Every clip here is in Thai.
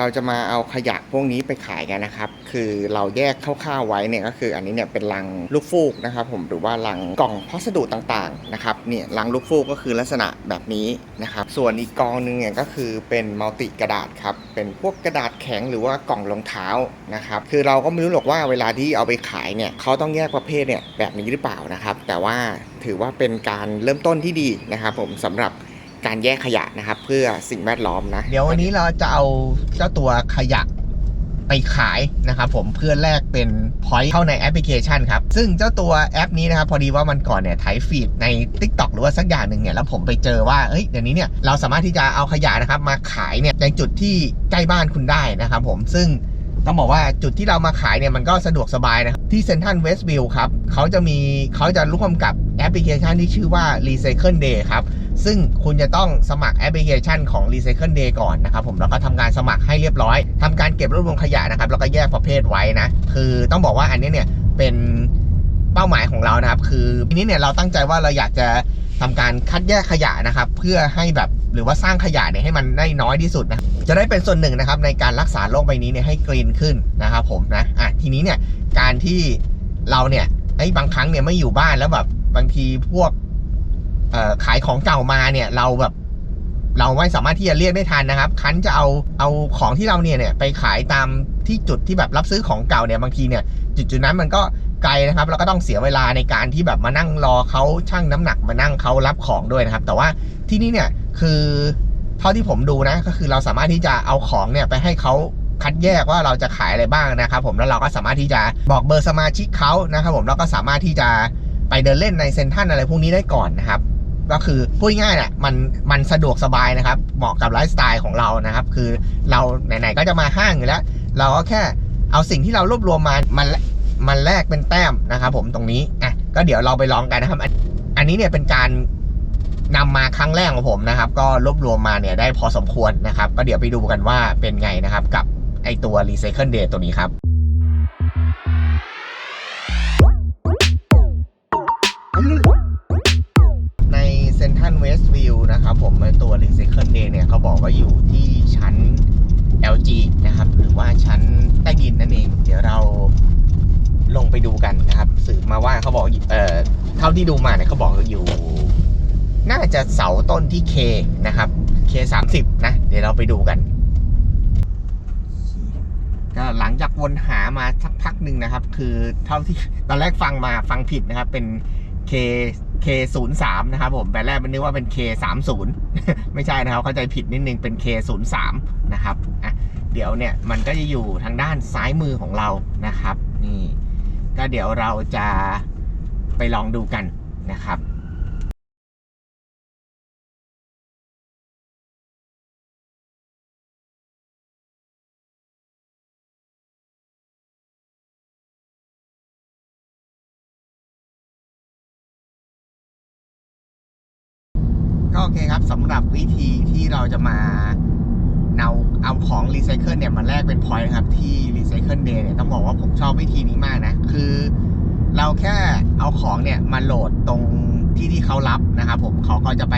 เราจะมาเอาขยะพวกนี้ไปขายกันนะครับ คือเราแยกคร่าวๆไว้เนี่ยก็คืออันนี้เนี่ยเป็นลังลูกฟูกนะครับผมหรือว่าลังกล่องพัสดุต่างๆนะครับเนี่ยลังลูกฟูกก็คือลักษณะแบบนี้นะครับ ส่วนอีกกองหนึงเนี่ยก็คือเป็นมัลติกระดาษครับ เป็นพวกกระดาษแข็งหรือว่ากล่องรองเท้านะครับ คือเราก็ไม่รู้หรอกว่าเวลาที่เอาไปขายเนี่ยเขาต้องแยกประเภทเนี่ยแบบนี้หรือเปล่านะครับ แต่ว่าถือว่าเป็นการเริ่มต้นที่ดีนะครับผมสำหรับ การแยกขยะนะครับ เพื่อสิ่งแวดล้อมนะ เดี๋ยววันนี้เราจะเอาเจ้าตัวขยะไปขายนะครับผมเพื่อแลกเป็น point เข้าในแอปพลิเคชันครับ ซึ่งเจ้าตัวแอปนี้นะครับ พอดีว่ามันก่อนเนี่ยไถฟีดใน Tik t o อกหรือว่าสักอย่างหนึ่งเนี่ยแล้วผมไปเจอว่าเฮ้ยเดี๋ยวนี้เนี่ยเราสามารถที่จะเอาขยะนะครับมาขายเนี่ยในจุดที่ใกล้บ้านคุณได้นะครับผมซึ่งต้องบอกว่าจุดที่เรามาขายเนี่ยมันก็สะดวกสบายนะที่เซนทันเวสต์วิวครับเขาจะมีเขาจะร่วมกับแอปพลิเคชันที่ชื่อว่า Recycle Day ครับ ซึ่งคุณจะต้องสมัครแอปพลิเคชันของ Recycle Day ก่อนนะครับผมแล้วก็ทำการสมัครให้เรียบร้อยทำการเก็บรวบรวมขยะนะครับแล้วก็แยกประเภทไว้นะ คือต้องบอกว่าอันนี้เนี่ยเป็นเป้าหมายของเรานะครับ คือทีนี้เนี่ยเราตั้งใจว่าเราอยากจะทำการคัดแยกขยะนะครับ เพื่อให้แบบหรือว่าสร้างขยะเนี่ยให้มันได้น้อยที่สุดนะจะได้เป็นส่วนหนึ่งนะครับในการรักษาโลกใบนี้เนี่ยให้กรีนขึ้นนะครับผมนะอะทีนี้เนี่ยการที่เราเนี่ยไอ้บางครั้งเนี่ยไม่อยู่บ้านแล้วแบบบางทีพวก ขายของเก่ามาเนี่ยเราแบบเราไม่สามารถที่จะเรียกได้ทันนะครับ คันจะเอาเอาของที่เราเนี่ยเนี่ยไปขายตามที่จุดที่แบบรับซื้อของเก่าเนี่ยบางทีเนี่ย จุดจุดนั้นมันก็ไกลนะครับแล้วก็ต้องเสียเวลาในการที่แบบมานั่งรอเขาชั่งน้ำหนักมานั่งเขารับของด้วยนะครับ แต่ว่าที่นี่เนี่ยคือเท่าที่ผมดูนะก็คือเราสามารถที่จะเอาของเนี่ยไปให้เขาคัดแยกว่าเราจะขายอะไรบ้างนะครับ ผมแล้วเราก็สามารถที่จะบอกเบอร์สมาชิกเขานะครับ ผมแล้วก็สามารถที่จะไปเดินเล่นในเซ็นทรัลอะไรพวกนี้ได้ก่อนนะครับ ก็คือพูดง่ายๆแหละมันมันสะดวกสบายนะครับ เหมาะกับไลฟ์สไตล์ของเรานะครับ คือเราไหนๆก็จะมาห้างอยู่แล้ว เราก็แค่เอาสิ่งที่เรารวบรวมมามันมันแลกเป็นแต้มนะครับ ผมตรงนี้อะก็เดี๋ยวเราไปลองกันนะครับ อันอันนี้เนี่ยเป็นการนำมาครั้งแรกของผมนะครับ ก็รวบรวมมาเนี่ยได้พอสมควรนะครับ ก็เดี๋ยวไปดูกันว่าเป็นไงนะครับ กับไอตัว Recycle Day ตัวนี้ครับ มาว่าเขาบอกเอ่อเท่าที่ดูมาเนี่ยเขาบอกอยู่ น่าจะเสาต้นที่ K นะครับ K 30นะ เดี๋ยวเราไปดูกันก็หลังจากวนหามาสักพักหนึ่งนะครับ คือเท่าที่ตอนแรกฟังมาฟังผิดนะครับ เป็น K K 0 3 นะครับผมแต่แรกมันนึกว่าเป็น K 3 0 ไม่ใช่นะครับ เข้าใจผิดนิดนึงเป็น K 0 3 นะครับอะเดี๋ยวเนี่ยมันก็จะอยู่ทางด้านซ้ายมือของเรานะครับ นี่ ก็เดี๋ยวเราจะไปลองดูกันนะครับก็โอเคครับสำหรับวิธีที่เราจะมาเอาเอา ของรีไซเคิลเนี่ยมาแลกเป็นพอยต์นะครับที่ Recycle Day เนี่ยต้องบอกว่าผมชอบวิธีนี้มากนะ คือเราแค่เอาของเนี่ยมาโหลดตรงที่ที่เขารับนะครับผมเขาก็จะไป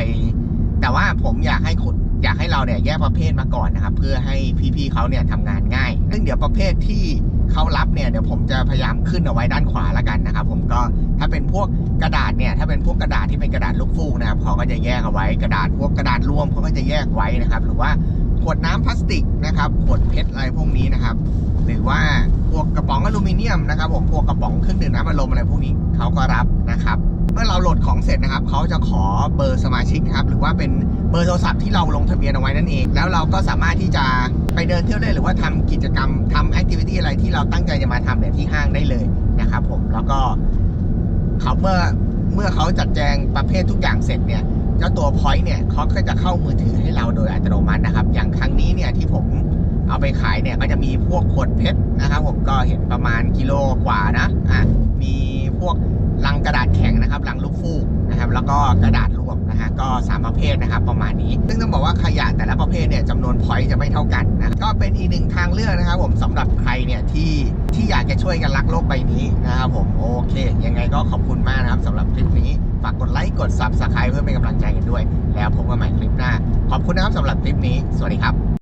แต่ว่าผมอยากให้คุณอยากให้เราเนี่ยแยกประเภทมาก่อนนะครับ เพื่อให้พี่ๆเขาเนี่ยทำงานง่าย ซึ่งเดี๋ยวประเภทที่เขารับเนี่ยเดี๋ยวผมจะพยายามขึ้นเอาไว้ด้านขวาแล้วกันนะครับผมก็ถ้าเป็นพวกกระดาษเนี่ยถ้าเป็นพวกกระดาษที่เป็นกระดาษลูกฟูกนะครับเขาก็จะแยกเอาไว้กระดาษพวกกระดาษรวมเขาก็จะแยกไว้นะครับ หรือว่า ขวดน้ำพลาสติกนะครับขวดเพชรอะไรพวกนี้นะครับ หรือว่าพวกกระป๋องอลูมิเนียมนะครับผมพวกกระป๋องเครื่องดื่มน้ำอัดลมอะไรพวกนี้เขาก็รับนะครับ เมื่อเราโหลดของเสร็จนะครับเขาจะขอเบอร์สมาชิกครับหรือว่าเป็นเบอร์โทรศัพท์ที่เราลงทะเบียนเอาไว้นั่นเอง แล้วเราก็สามารถที่จะไปเดินเที่ยวเล่นหรือว่าทำกิจกรรมทำแอคทิวิตี้อะไรที่เราตั้งใจจะมาทำเนี่ยที่ห้างได้เลยนะครับผมแล้วก็เขาเมื่อเประเภททุกอย่างเสร็จเนี่ยเจ้าตัว point เนี่ยเขาก็จะเข้ามือถือให้เราโดยอัตโนมัตินะครับ อย่างครั้งนี้เนี่ยที่ผมเอาไปขายเนี่ยก็จะมีพวกขวดเพชรนะครับผมก็เห็นประมาณกิโลกว่านะอะมีพวกลังกระดาษแข็งนะครับลังลูกฟูก นะครับ แล้วก็กระดาษรวมนะฮะก็สามประเภทนะครับ ประมาณนี้ ซึ่งต้องบอกว่าขยะแต่ละประเภทเนี่ยจำนวน point จะไม่เท่ากันนะก็เป็นอีกหนึ่งทางเลือกนะครับ ผมสำหรับใครเนี่ยที่ที่อยากจะช่วยกันรักโลกใบนี้นะครับผมโอเค ยังไงก็ขอบคุณมากนะครับสำหรับคลิปนี้ฝากกดไลค์กด subscribe เพื่อเป็นกำลังใจกันด้วย แล้วพบกันใหม่คลิปหน้า ขอบคุณนะครับสำหรับคลิปนี้ สวัสดีครับ